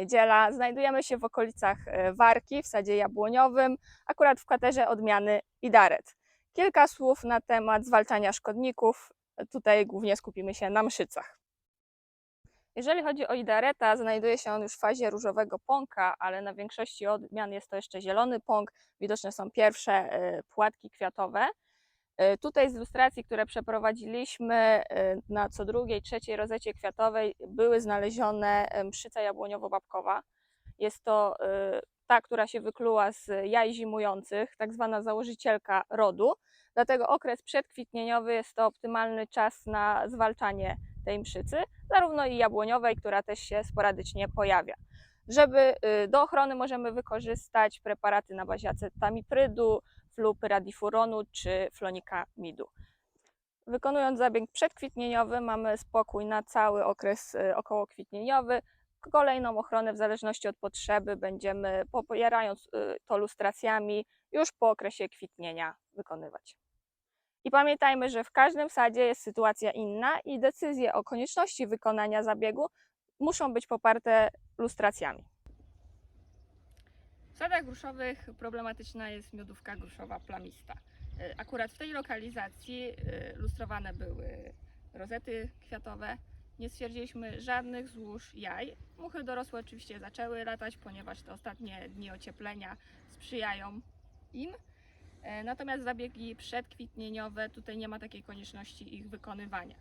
niedziela. Znajdujemy się w okolicach e, Warki, w sadzie jabłoniowym, akurat w kwaterze odmiany Idaret. Kilka słów na temat zwalczania szkodników. Tutaj głównie skupimy się na mszycach. Jeżeli chodzi o Idareta, znajduje się on już w fazie różowego pąka, ale na większości odmian jest to jeszcze zielony pąk. Widoczne są pierwsze e, płatki kwiatowe. E, Tutaj z ilustracji, które przeprowadziliśmy e, na co drugiej, trzeciej rozecie kwiatowej były znalezione mszyca jabłoniowo-babkowa. Jest to e, ta, która się wykluła z jaj zimujących, tak zwana założycielka rodu. Dlatego okres przedkwitnieniowy jest to optymalny czas na zwalczanie tej mszycy, zarówno i jabłoniowej, która też się sporadycznie pojawia. Żeby y, do ochrony możemy wykorzystać preparaty na bazie acetamiprydu, flupyradifuronu czy flonikamidu. Wykonując zabieg przedkwitnieniowy mamy spokój na cały okres y, okołokwitnieniowy. Kolejną ochronę w zależności od potrzeby będziemy popierając y, to lustracjami już po okresie kwitnienia wykonywać. I pamiętajmy, że w każdym sadzie jest sytuacja inna i decyzje o konieczności wykonania zabiegu muszą być poparte lustracjami. W sadach gruszowych problematyczna jest miodówka gruszowa plamista. Y, Akurat w tej lokalizacji y, lustrowane były rozety kwiatowe. Nie stwierdziliśmy żadnych złóż jaj. Muchy dorosłe oczywiście zaczęły latać, ponieważ te ostatnie dni ocieplenia sprzyjają im. E, Natomiast zabiegi przedkwitnieniowe, tutaj nie ma takiej konieczności ich wykonywania.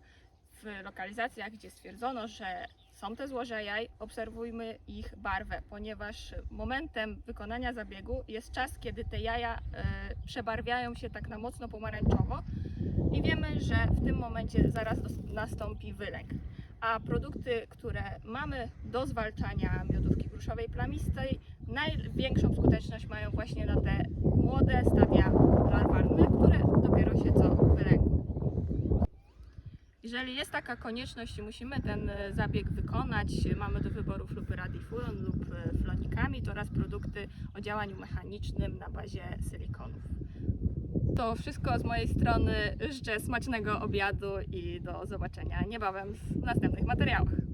W lokalizacjach, gdzie stwierdzono, że są te złoże jaj, obserwujmy ich barwę, ponieważ momentem wykonania zabiegu jest czas, kiedy te jaja e, przebarwiają się tak na mocno pomarańczowo i wiemy, że w tym momencie zaraz nastąpi wylęk. A produkty, które mamy do zwalczania miodówki gruszowej plamistej, największą skuteczność mają właśnie na te młode stadia larwalne, które dopiero się co. Jeżeli jest taka konieczność i musimy ten e, zabieg wykonać, mamy do wyboru flupyradifuron lub e, flonikami oraz produkty o działaniu mechanicznym na bazie silikonów. To wszystko z mojej strony. Życzę smacznego obiadu i do zobaczenia niebawem w następnych materiałach.